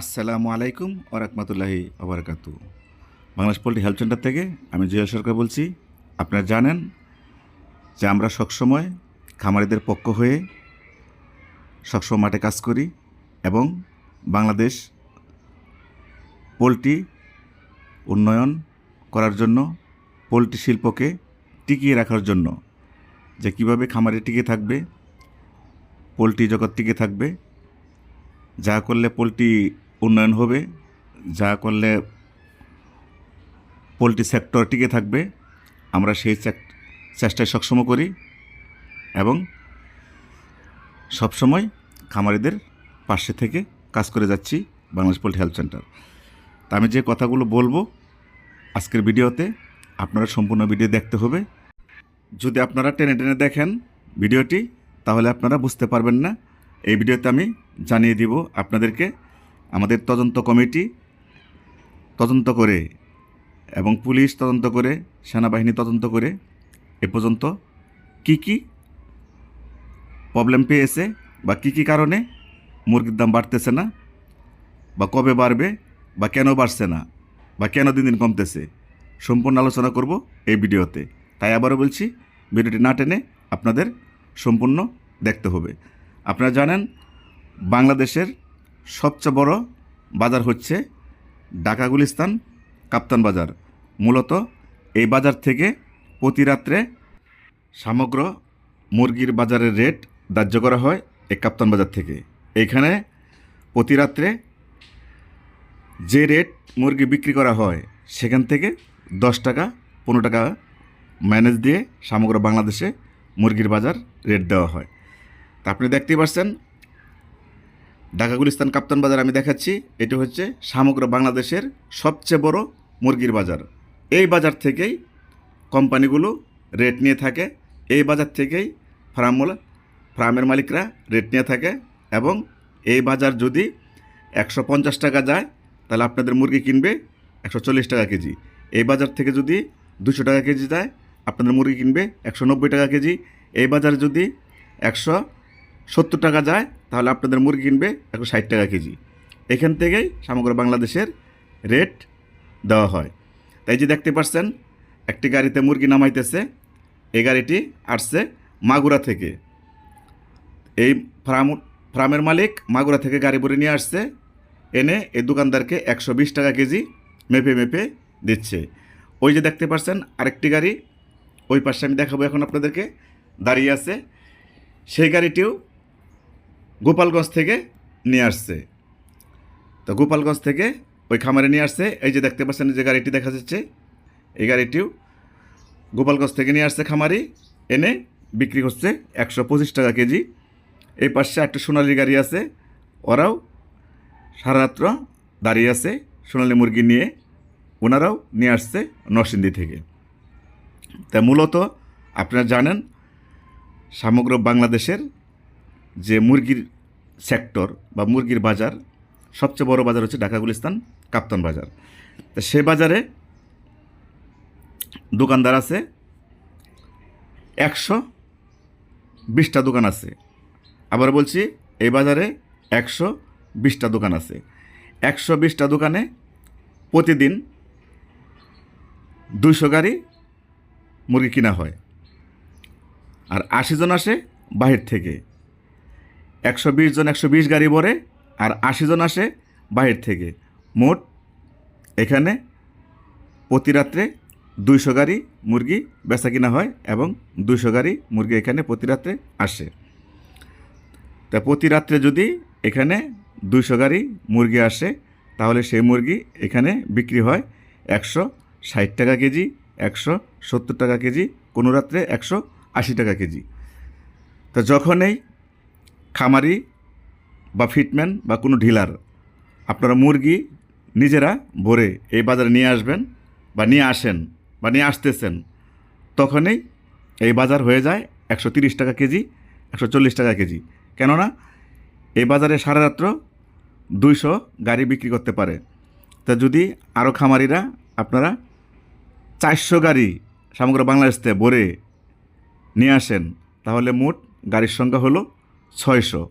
আসসালামু আলাইকুম ও রহমতুল্লাহি আবরকাতু বাংলাদেশ পোলট্রি হেলথ সেন্টার থেকে আমি জুয়েল সরকার বলছি, আপনারা জানেন যে আমরা সবসময় খামারিদের পক্ষ হয়ে সবসময় মাঠে কাজ করি এবং বাংলাদেশ পোলট্রি উন্নয়ন করার জন্য, পোলট্রি শিল্পকে টিকিয়ে রাখার জন্য যে কীভাবে খামারে টিকে থাকবে, পোলট্রি জগৎ টিকে থাকবে যা করলে পোলট্রি উন্নয়ন হবে, যা করলে পোলট্রি সেক্টর টিকে থাকবে, আমরা সেই চেষ্টায় সক্ষম করি এবং সবসময় খামারিদের পাশে থেকে কাজ করে যাচ্ছি বাংলাদেশ পোলট্রি হেলথ সেন্টার। তা আমি যে কথাগুলো বলব আজকের ভিডিওতে, আপনারা সম্পূর্ণ ভিডিও দেখতে হবে। যদি আপনারা টেনে টেনে দেখেন ভিডিওটি, তাহলে আপনারা বুঝতে পারবেন না এই ভিডিওতে আমি জানিয়ে দিব আপনাদেরকে আমাদের তদন্ত কমিটি তদন্ত করে এবং পুলিশ তদন্ত করে, সেনাবাহিনী তদন্ত করে এ পর্যন্ত কি কি প্রবলেম পেয়েছে বা কি কি কারণে মুরগির দাম বাড়তেছে না বা কবে বাড়বে বা কেন বাড়ছে না বা কেন দিন দিন কমতেছে, সম্পূর্ণ আলোচনা করব এই ভিডিওতে। তাই আবারও বলছি, ভিডিওটি না টেনে আপনাদের সম্পূর্ণ দেখতে হবে। আপনারা জানেন, বাংলাদেশের সবচেয়ে বড় বাজার হচ্ছে ঢাকা গুলিস্তান কাপ্তান বাজার। মূলত এই বাজার থেকে প্রতি রাত্রে সমগ্র মুরগির বাজারের রেট ধার্য করা হয় এই কাপ্তান বাজার থেকে। এখানে প্রতি রাত্রে যে রেট মুরগি বিক্রি করা হয়, সেখান থেকে দশ টাকা, পনেরো টাকা ম্যানেজ দিয়ে সমগ্র বাংলাদেশে মুরগির বাজার রেট দেওয়া হয়। আপনি দেখতেই পাচ্ছেন ঢাকা গুলিস্তান কাপ্তান বাজার আমি দেখাচ্ছি। এটি হচ্ছে সমগ্র বাংলাদেশের সবচেয়ে বড় মুরগির বাজার। এই বাজার থেকেই কোম্পানিগুলো রেট নিয়ে থাকে। এই বাজার থেকেই ফার্মগুলো ফার্মের মালিকরা রেট নিয়ে থাকে এবং এই বাজার যদি একশো পঞ্চাশ টাকা যায়, তাহলে আপনাদের মুরগি কিনবে একশো চল্লিশ টাকা কেজি। এই বাজার থেকে যদি দুশো টাকা কেজি যায়, আপনাদের মুরগি কিনবে একশো নব্বই টাকা কেজি। এই বাজার যদি একশো সত্তর টাকা যায়, তাহলে আপনাদের মুরগি কিনবে একশো ষাট টাকা কেজি। এখান থেকেই সমগ্র বাংলাদেশের রেট দেওয়া হয়। তাই যে দেখতে পাচ্ছেন, একটি গাড়িতে মুরগি নামাইতেছে এই গাড়িটি আসছে মাগুরা থেকে। এই ফার্ম, ফার্মের মালিক মাগুরা থেকে গাড়ি ভরে নিয়ে আসছে, এনে এই দোকানদারকে একশো বিশ টাকা কেজি মেপে মেপে দিচ্ছে। ওই যে দেখতে পাচ্ছেন, আরেকটি গাড়ি, ওই পাশে আমি দেখাবো এখন আপনাদেরকে, দাঁড়িয়ে আছে। সেই গাড়িটিও গোপালগঞ্জ থেকে নিয়ে আসছে। তো গোপালগঞ্জ থেকে ওই খামারে নিয়ে আসছে। এই যে দেখতে পাচ্ছেন, যে গাড়িটি দেখা যাচ্ছে, এই গাড়িটিও গোপালগঞ্জ থেকে নিয়ে আসছে খামারি, এনে বিক্রি হচ্ছে একশো পঁচিশ টাকা কেজি। এই পাশে একটা সোনালি গাড়ি আছে, ওরাও সারা রাত্র দাঁড়িয়ে আছে সোনালি মুরগি নিয়ে, ওনারাও নিয়ে আসছে নরসিংদী থেকে। তা মূলত আপনারা জানেন, সমগ্র বাংলাদেশের যে মুরগির সেক্টর বা মুরগির বাজার, সবচেয়ে বড় বাজার হচ্ছে ঢাকা গুলিস্তান, কাপ্তান বাজার। তা সে বাজারে দোকানদার আছে, একশো বিশটা দোকান আছে। আবার বলছি, এই বাজারে একশো বিশটা দোকান আছে। একশো বিশটা দোকানে প্রতিদিন দুইশো গাড়ি মুরগি কিনা হয়। আর আশি জন আসে বাহির থেকে। একশো বিশ জন একশো বিশ গাড়ি ভরে আর আশি জন আসে বাহির থেকে। মোট এখানে প্রতি রাত্রে দুইশো গাড়ি মুরগি বেচা কিনা হয় এবং দুইশো গাড়ি মুরগি এখানে প্রতি রাত্রে আসে। তা প্রতি রাত্রে যদি এখানে দুইশো গাড়ি মুরগি আসে, তাহলে সেই মুরগি এখানে বিক্রি হয় একশো ষাট টাকা কেজি, একশো সত্তর টাকা কেজি, কোনো রাত্রে একশো আশি টাকা কেজি। তো যখনই খামারি বা ফিটম্যান বা কোনো ডিলার, আপনারা মুরগি নিজেরা ভরে এই বাজারে নিয়ে আসবেন বা নিয়ে আসেন বা নিয়ে আসতেছেন, তখনই এই বাজার হয়ে যায় একশো তিরিশ টাকা কেজি, একশো চল্লিশ টাকা কেজি। কেননা এই বাজারে সারা রাত্র দুইশো গাড়ি বিক্রি করতে পারে। তা যদি আরও খামারিরা আপনারা চারশো গাড়ি সমগ্র বাংলাদেশ থেকে ভরে নিয়ে আসেন, তাহলে মোট গাড়ির সংখ্যা হলো ছয়শো।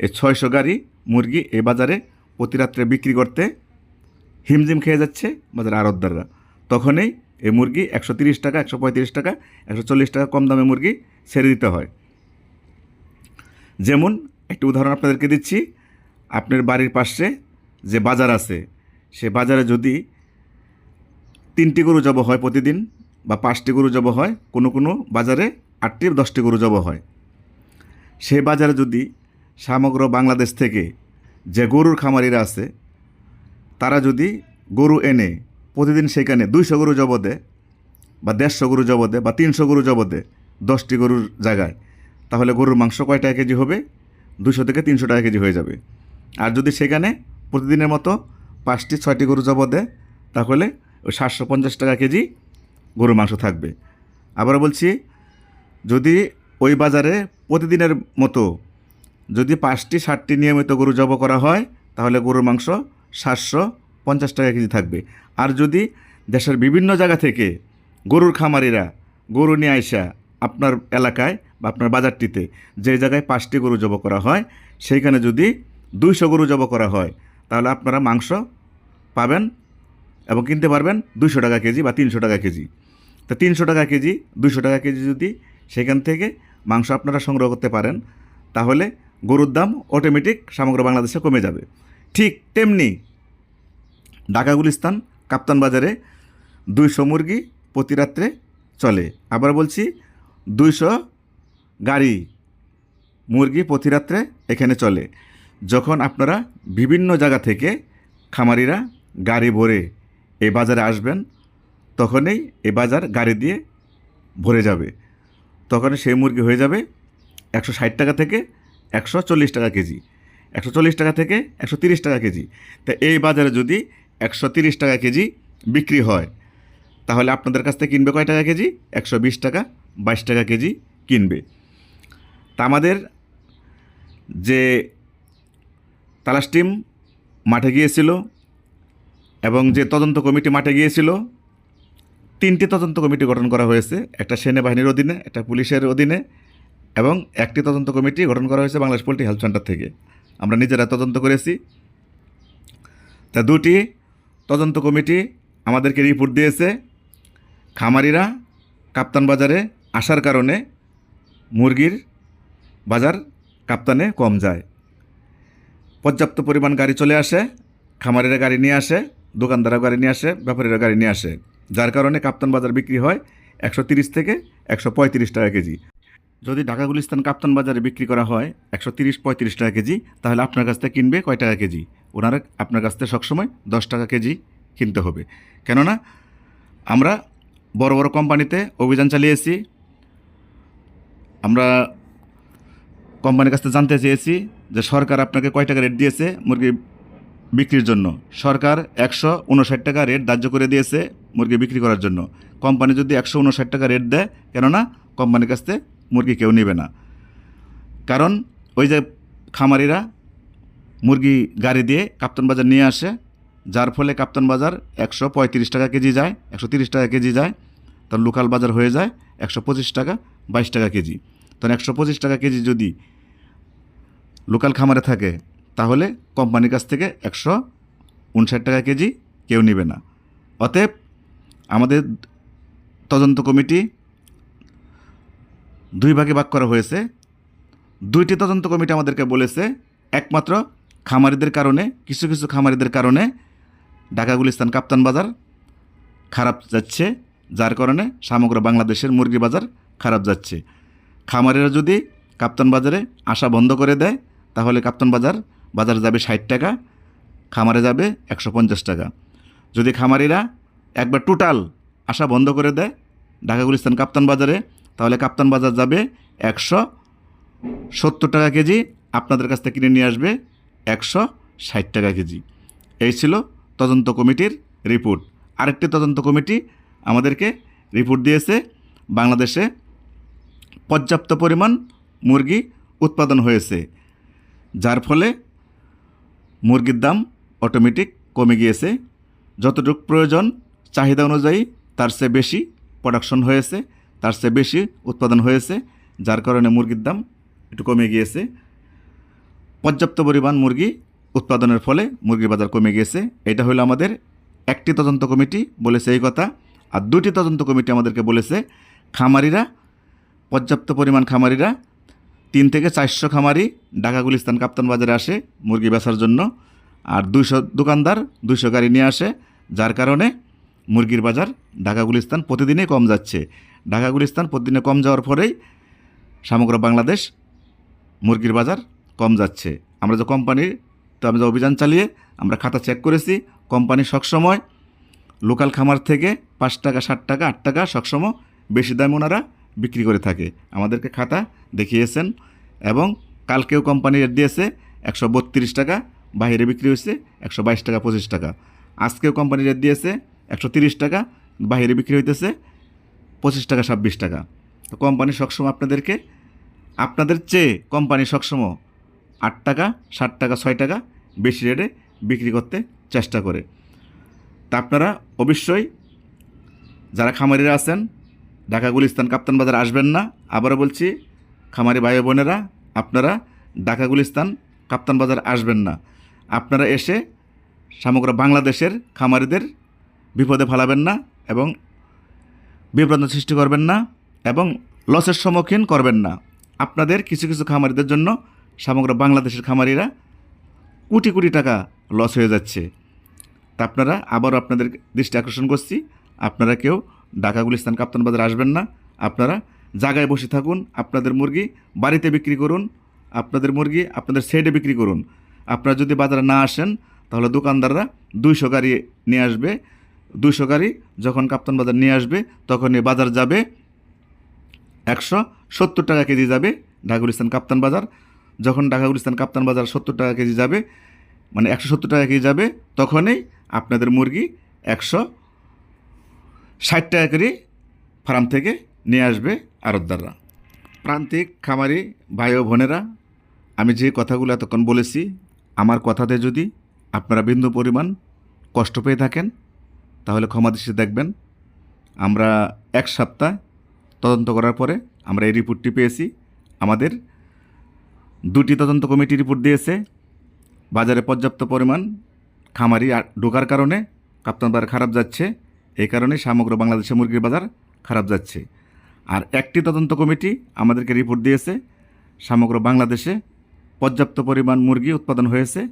এই ছয়শো গাড়ি মুরগি এই বাজারে প্রতি রাত্রে বিক্রি করতে হিমজিম খেয়ে যাচ্ছে বাজার আড়তদাররা। তখনই এই মুরগি একশো তিরিশ টাকা, একশো পঁয়ত্রিশ টাকা, একশো চল্লিশ টাকা কম দামে মুরগি ছেড়ে দিতে হয়। যেমন একটি উদাহরণ আপনাদেরকে দিচ্ছি, আপনার বাড়ির পাশে যে বাজার আছে, সে বাজারে যদি তিনটি গরু জব হয় প্রতিদিন বা পাঁচটি গরু জব হয়, কোনো কোনো বাজারে আটটি দশটি গরু জব হয়। সে বাজারে যদি সমগ্র বাংলাদেশ থেকে যে গরুর খামারিরা আছে, তারা যদি গরু এনে প্রতিদিন সেখানে দুইশো গরু জব দেয় বা দেড়শো গরু জব দেয় বা তিনশো গরু জব দেয় দশটি গরুর জায়গায়, তাহলে গরুর মাংস কয় টাকা কেজি হবে? দুশো থেকে তিনশো টাকা কেজি হয়ে যাবে। আর যদি সেখানে প্রতিদিনের মতো পাঁচটি, ছয়টি গরু জব দেয় তাহলে ওই সাতশো পঞ্চাশ টাকা কেজি গরুর মাংস থাকবে। আবার বলছি, যদি ওই বাজারে প্রতিদিনের মতো যদি পাঁচটি ষাটটি নিয়মিত গরু জব করা হয়, তাহলে গরুর মাংস সাতশো পঞ্চাশ টাকা কেজি থাকবে। আর যদি দেশের বিভিন্ন জায়গা থেকে গরুর খামারিরা গরু নিয়ে আইসা আপনার এলাকায় বা আপনার বাজারটিতে যে জায়গায় পাঁচটি গরু জব করা হয়, সেইখানে যদি দুইশো গরু জব করা হয়, তাহলে আপনারা মাংস পাবেন এবং কিনতে পারবেন দুইশো টাকা কেজি বা তিনশো টাকা কেজি। তো তিনশো টাকা কেজি, দুইশো টাকা কেজি যদি সেখান থেকে মাংস আপনারা সংগ্রহ করতে পারেন, তাহলে গরুর দাম অটোমেটিক সমগ্র বাংলাদেশে কমে যাবে। ঠিক তেমনি ঢাকা গুলিস্তান, কাপ্তান বাজারে দুইশো মুরগি প্রতি রাত্রে চলে। আবার বলছি, দুইশো গাড়ি মুরগি প্রতি রাত্রে এখানে চলে। যখন আপনারা বিভিন্ন জায়গা থেকে খামারিরা গাড়ি ভরে এই বাজারে আসবেন, তখনই এ বাজার গাড়ি দিয়ে ভরে যাবে। তখন সেই মুরগি হয়ে যাবে একশো ষাট টাকা থেকে একশো চল্লিশ টাকা কেজি, একশো চল্লিশ টাকা থেকে একশো তিরিশ টাকা কেজি। তা এই বাজারে যদি একশো তিরিশ টাকা কেজি বিক্রি হয়, তাহলে আপনাদের কাছ থেকে কিনবে কয় টাকা কেজি? একশো বিশ টাকা, বাইশ টাকা কেজি কিনবে। তা আমাদের যে তালাশ টিম মাঠে গিয়েছিল এবং যে তদন্ত কমিটি মাঠে গিয়েছিল তিনটি তদন্ত কমিটি গঠন করা হয়েছে। একটা সেনাবাহিনীর অধীনে, একটা পুলিশের অধীনে এবং একটি তদন্ত কমিটি গঠন করা হয়েছে বাংলাদেশ পোলট্রি হেলথ সেন্টার থেকে। আমরা নিজেরা তদন্ত করেছি। তা দুটি তদন্ত কমিটি আমাদেরকে রিপোর্ট দিয়েছে। খামারিরা কাপ্তান বাজারে আসার কারণে মুরগির বাজার কাপ্তানে কম যায়। পর্যাপ্ত পরিমাণ গাড়ি চলে আসে, খামারিরা গাড়ি নিয়ে আসে দোকানদাররা গাড়ি নিয়ে আসে ব্যাপারীরা গাড়ি নিয়ে আসে। যার কারণে কাপ্তান বাজার বিক্রি হয় একশো থেকে একশো পঁয়ত্রিশ টাকা কেজি। যদি ঢাকা গুলিস্তান কাপ্তান বাজারে বিক্রি করা হয় একশো তিরিশ পঁয়ত্রিশ টাকা কেজি, তাহলে আপনার কাছ থেকে কিনবে কয় টাকা কেজি? ওনারা আপনার কাছ থেকে সবসময় দশ টাকা কেজি কিনতে হবে। কেননা, আমরা বড় বড় কোম্পানিতে অভিযান চালিয়েছি, আমরা কোম্পানির কাছ থেকে জানতে চেয়েছি যে সরকার আপনাকে কয় টাকা রেট দিয়েছে, মুরগি বিক্রির জন্য। সরকার একশো উনষাট টাকা রেট ধার্য করে দিয়েছে মুরগি বিক্রি করার জন্য। কোম্পানি যদি একশো উনষাট টাকা রেট দেয়, কেননা কোম্পানির কাছ থেকে মুরগি কেউ নেবে না। কারণ ওই যে খামারিরা মুরগি গাড়ি দিয়ে কাপ্তান বাজার নিয়ে আসে, যার ফলে কাপ্তান বাজার একশো পঁয়ত্রিশ টাকা কেজি যায়, একশো তিরিশ টাকা কেজি যায়। তার লোকাল বাজার হয়ে যায় একশো পঁচিশ টাকা, বাইশ টাকা কেজি। তখন একশো পঁচিশ টাকা কেজি যদি লোকাল খামারে থাকে তাহলে কোম্পানির কাছ থেকে একশো উনষাট টাকা কেজি কেউ নেবে না। অতএব আমাদের তদন্ত কমিটি দুই ভাগে ভাগ করা হয়েছে। দুইটি তদন্ত কমিটি আমাদেরকে বলেছে, একমাত্র খামারিদের কারণে, কিছু কিছু খামারিদের কারণে ঢাকা গুলিস্তান কাপ্তান বাজার খারাপ যাচ্ছে, যার কারণে সমগ্র বাংলাদেশের মুরগি বাজার খারাপ যাচ্ছে। খামারিরা যদি কাপ্তান বাজারে আসা বন্ধ করে দেয়, তাহলে কাপ্তান বাজার বাজারে যাবে ষাট টাকা, খামারে যাবে একশো পঞ্চাশ টাকা। যদি খামারিরা একবার টোটাল আসা বন্ধ করে দেয় ঢাকা গুলিস্তান কাপ্তান বাজারে, তাহলে কাপ্তান বাজার যাবে একশো সত্তর টাকা কেজি, আপনাদের কাছ থেকে কিনে নিয়ে আসবে একশো ষাট টাকা কেজি। এই ছিল তদন্ত কমিটির রিপোর্ট। আরেকটি তদন্ত কমিটি আমাদেরকে রিপোর্ট দিয়েছে, বাংলাদেশে পর্যাপ্ত পরিমাণ মুরগি উৎপাদন হয়েছে, যার ফলে মুরগির দাম অটোমেটিক কমে গিয়েছে। যতটুকু প্রয়োজন, চাহিদা অনুযায়ী তার চেয়ে বেশি প্রোডাকশন হয়েছে, তার চেয়ে বেশি উৎপাদন হয়েছে, যার কারণে মুরগির দাম একটু কমে গিয়েছে। পর্যাপ্ত পরিমাণ মুরগি উৎপাদনের ফলে মুরগির বাজার কমে গিয়েছে। এটা হলো আমাদের একটি তদন্ত কমিটি বলেছে এই কথা, আর দুটি তদন্ত কমিটি আমাদেরকে বলেছে। খামারিরা, পর্যাপ্ত পরিমাণ খামারিরা তিন থেকে চারশো খামারি ঢাকা গুলিস্তান কাপ্তান বাজারে আসে মুরগি বেচার জন্য। আর দুইশো দোকানদার দুইশো গাড়ি নিয়ে আসে, যার কারণে মুরগির বাজার ঢাকা গুলিস্তান প্রতিদিনই কম যাচ্ছে। ঢাকা গুলিস্তান প্রতিদিনে কম যাওয়ার পরেই সমগ্র বাংলাদেশ মুরগির বাজার কম যাচ্ছে। আমরা যে কোম্পানির তো আমরা যে অভিযান চালিয়ে আমরা খাতা চেক করেছি, কোম্পানি সবসময় লোকাল খামার থেকে পাঁচ টাকা, ষাট টাকা, আট টাকা সবসময় বেশি দামে ওনারা বিক্রি করে থাকে। আমাদেরকে খাতা দেখিয়েছেন এবং কালকেও কোম্পানি রেট দিয়েছে একশো বত্রিশ টাকা, বাইরে বিক্রি হয়েছে একশো বাইশ টাকা, পঁচিশ টাকা। আজকেও কোম্পানি রেট দিয়েছে একশো তিরিশ টাকা, বাইরে বিক্রি হইতেছে পঁচিশ টাকা, ছাব্বিশ টাকা। তো কোম্পানি সবসময় আপনাদেরকে, আপনাদের চেয়ে কোম্পানি সবসময় আট টাকা, ষাট টাকা, ছয় টাকা বেশি রেটে বিক্রি করতে চেষ্টা করে। তা আপনারা অবশ্যই যারা খামারিরা আছেন ঢাকা গুলিস্তান কাপ্তান বাজার আসবেন না। আবারও বলছি, খামারি ভাই বোনেরা, আপনারা ঢাকা গুলিস্তান কাপ্তান বাজার আসবেন না। আপনারা এসে সমগ্র বাংলাদেশের খামারিদের বিপদে ফেলাবেন না এবং বিভ্রান্ত সৃষ্টি করবেন না এবং লসের সম্মুখীন করবেন না। আপনাদের কিছু কিছু খামারিদের জন্য সমগ্র বাংলাদেশের খামারিরা কোটি কোটি টাকা লস হয়ে যাচ্ছে। তা আপনারা আবারও আপনাদের দৃষ্টি আকর্ষণ করছি। আপনারা কেউ ঢাকা গুলিস্তান কাপ্তান বাজার আসবেন না। আপনারা জায়গায় বসে থাকুন, আপনাদের মুরগি বাড়িতে বিক্রি করুন, আপনাদের মুরগি আপনাদের সেটে বিক্রি করুন। আপনারা যদি বাজারে না আসেন, তাহলে দোকানদাররা দুইশো গাড়ি নিয়ে আসবে। দুইশো গাড়ি যখন কাপ্তান বাজার নিয়ে আসবে তখন বাজার যাবে। একশো সত্তর টাকা কেজি যাবে ঢাকা গুলিস্তান কাপ্তান বাজার। যখন ঢাকা গুলিস্তান কাপ্তান বাজার সত্তর টাকা কেজি যাবে মানে একশো সত্তর টাকা কেজি যাবে, তখনই আপনাদের মুরগি একশো ষাট টাকা করে ফার্ম থেকে নিয়ে আসবে আরতদাররা। প্রান্তিক খামারি ভাই ও বোনেরা, আমি যে কথাগুলো এতক্ষণ বলেছি, আমার কথাতে যদি আপনারা বিন্দু পরিমাণ কষ্ট পেয়ে থাকেন, তাহলে ক্ষমা দৃষ্টি দেখবেন। আমরা এক সপ্তাহ তদন্ত করার পরে আমরা এই রিপোর্টটি পেয়েছি। আমাদের দুটি তদন্ত কমিটি রিপোর্ট দিয়েছে। বাজারে পর্যাপ্ত পরিমাণ খামারি ঢোকার কারণে কাপ্তান বাজার খারাপ যাচ্ছে। এই কারণে সমগ্র বাংলাদেশে মুরগির বাজার খারাপ যাচ্ছে। আর একটি তদন্ত কমিটি আমাদেরকে রিপোর্ট দিয়েছে, সমগ্র বাংলাদেশে পর্যাপ্ত পরিমাণ মুরগি উৎপাদন হয়েছে,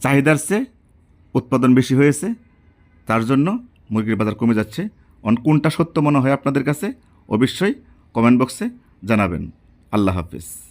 চাহিদার চেয়ে উৎপাদন বেশি হয়েছে, তার জন্য মুরগির বাজার কমে যাচ্ছে। অন কোনটা সত্য মনে হয় আপনাদের কাছে, অবশ্যই কমেন্ট বক্সে জানাবেন। আল্লাহ হাফিজ।